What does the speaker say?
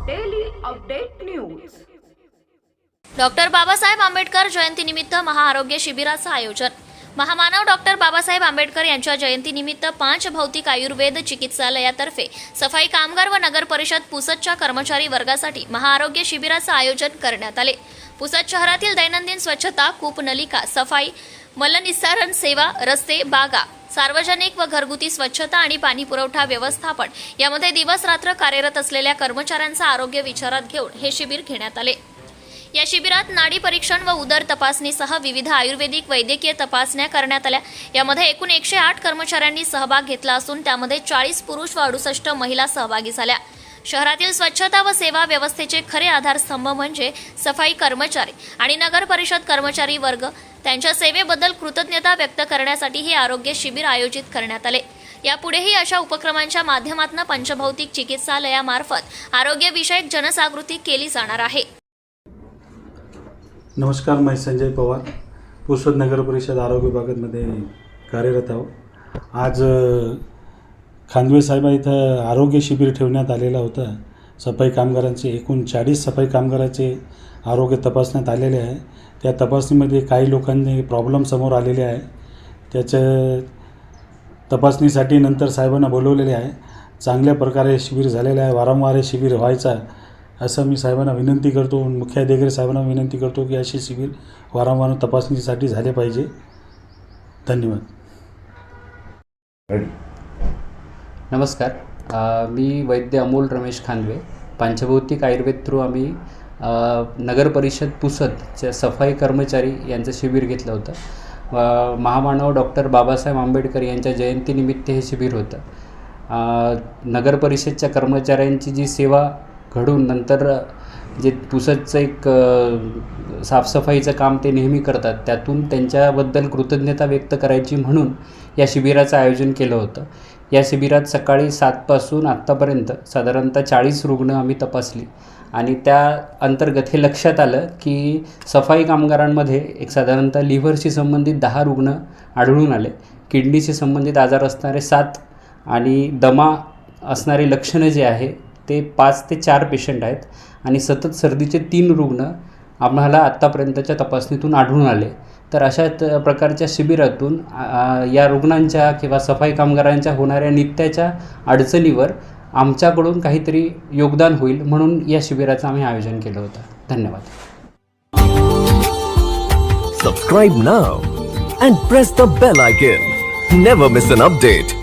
Update news doctor Babasaheb Ambedkar जयंतीनिमित्त महाआरोग्य शिबिराचं आयोजन. महामानव डॉक्टर बाबासाहेब आंबेडकर यांच्या जयंतीनिमित्त पाच भौतिक आयुर्वेद चिकित्सालयातर्फे सफाई कामगार व नगर परिषद पुसदच्या कर्मचारी वर्गासाठी महाआरोग्य शिबिराचं आयोजन करण्यात आले. पुसद शहरातील दैनंदिन स्वच्छता कूपनलिका सफाई मलनिस्सारण सेवा रस्ते बागा सार्वजनिक व घरगुती स्वच्छता आणि पाणी पुरवठा व्यवस्थापन यामध्ये दिवस रात्र कार्यरत असलेल्या कर्मचाऱ्यांचं आरोग्य विचारात घेऊन हे शिबिर घेण्यात आले. या शिबिरात नाडी परीक्षण व उदर तपासणीसह विविध आयुर्वेदिक वैद्यकीय तपासण्या करण्यात आल्या. यामध्ये एकूण एकशे आठ कर्मचाऱ्यांनी सहभाग घेतला असून त्यामध्ये चाळीस पुरुष व अडुसष्ट महिला सहभागी झाल्या. शहरातील स्वच्छता व सेवा व्यवस्थेचे खरे आधारस्तंभ म्हणजे सफाई कर्मचारी आणि नगर परिषद कर्मचारी वर्ग. त्यांच्या सेवेबद्दल कृतज्ञता व्यक्त करण्यासाठी हे आरोग्य शिबिर आयोजित करण्यात आले. यापुढेही अशा उपक्रमांच्या माध्यमातून पंचभौतिक चिकित्सालयामार्फत आरोग्यविषयक जनजागृती केली जाणार आहे. नमस्कार मी संजय पवार. पुसद नगर परिषद आरोग्य विभागामध्ये कार्यरत आहोत. आज खानवे साहेब इथं आरोग्य शिबिर ठेवण्यात आलेलं होतं. सफाई कामगारांचे एकूण चाळीस सफाई कामगारांचे आरोग्य तपासण्यात आलेले आहे. त्या तपासणीमध्ये काही लोकांनी प्रॉब्लेम समोर आलेले आहे. त्याच्या तपासणीसाठी नंतर साहेबांना बोलवलेले आहे. चांगल्या प्रकारे शिबिर झालेलं आहे. वारंवार हे शिबिर व्हायचा असं मी साहेबांना विनंती करतो. मुख्याधिकारी साहेबांना विनंती करतो की असे शिबिर वारंवार तपासणीसाठी झाले पाहिजे. धन्यवाद. नमस्कार. मी वैद्य अमोल रमेश खानवे पंचभौतिक आयुर्वेद थ्रू आम्ही नगर परिषद पुसदच्या सफाई कर्मचारी यांचं शिबिर घेतलं होतं. महामानव डॉक्टर बाबासाहेब आंबेडकर यांच्या जयंतीनिमित्त हे शिबिर होतं. नगर परिषदच्या कर्मचाऱ्यांची जी सेवा घडून नंतर जे पुसदचं एक साफसफाईचं काम ते नेहमी करतात त्यातून त्यांच्याबद्दल कृतज्ञता व्यक्त करायची म्हणून या शिबिराचं आयोजन केलं होतं. या शिबिरात सकाळी सातपासून आत्तापर्यंत साधारणतः चाळीस रुग्ण आम्ही तपासली. आणि त्या अंतर्गत हे लक्षात आलं की सफाई कामगारांमध्ये एक साधारणतः लिव्हरशी संबंधित दहा रुग्ण आढळून आले. किडनीशी संबंधित आजार असणारे सात आणि दमा असणारे लक्षणं जे आहे ते पाच ते चार पेशंट आहेत. आणि सतत सर्दीचे तीन रुग्ण आम्हाला आत्तापर्यंतच्या तपासणीतून आढळून आले. तर अशा त प्रकारच्या शिबिरातून या रुग्णांच्या किंवा सफाई कामगारांच्या होणाऱ्या नित्याच्या अडचणीवर आमच्याकडून काहीतरी योगदान होईल म्हणून या शिबिराचं आम्ही आयोजन केलं होतं. धन्यवाद. Subscribe now and press the bell icon never miss an update